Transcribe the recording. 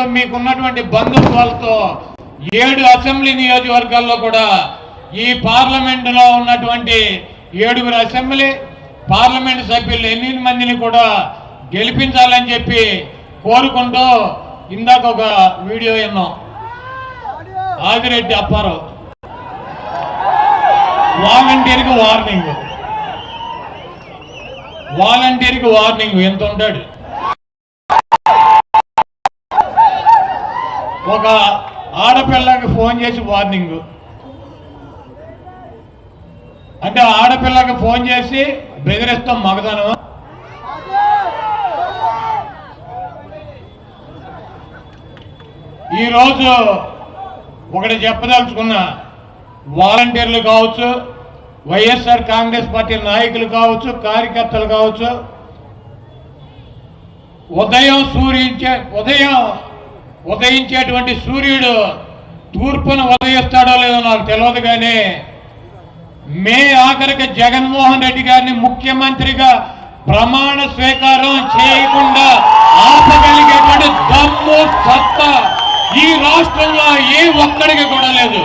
నాయకులు మీకున్నటువంటి బంధుత్వాలతో ఏడు అసెంబ్లీ నియోజకవర్గాల్లో కూడా ఈ పార్లమెంటులో ఉన్నటువంటి ఏడుగురు అసెంబ్లీ పార్లమెంట్ సభ్యులు ఎనిమిది మందిని కూడా గెలిపించాలని చెప్పి కోరుకుంటూ ఇందాక ఒక వీడియో విన్నాం. ఆదిరెడ్డి అప్పారావు. వాలంటీర్కి వార్నింగ్. వాలంటీర్కి వార్నింగ్. ఎంత ఉంటాడు? ఒక ఆడపిల్లకి ఫోన్ చేసి వార్నింగ్. అంటే ఆడపిల్లకి ఫోన్ చేసి బెదిరిస్తాం మగదనం ఈరోజు ఒకటి చెప్పదలుచుకున్నా వాలంటీర్లు కావచ్చు వైఎస్ఆర్ కాంగ్రెస్ పార్టీ నాయకులు కావచ్చు కార్యకర్తలు కావచ్చు ఉదయం సూర్యించే ఉదయం ఉదయించేటువంటి సూర్యుడు తూర్పున ఉదయిస్తాడో లేదో నాకు తెలియదు కానీ మే ఆఖరికి జగన్మోహన్ రెడ్డి గారిని ముఖ్యమంత్రిగా ప్రమాణ స్వీకారం చేయకుండా ఆపగలిగేటువంటి దమ్ము సత్తా ఈ రాష్ట్రంలో ఏ ఒక్కడికి కూడా లేదు.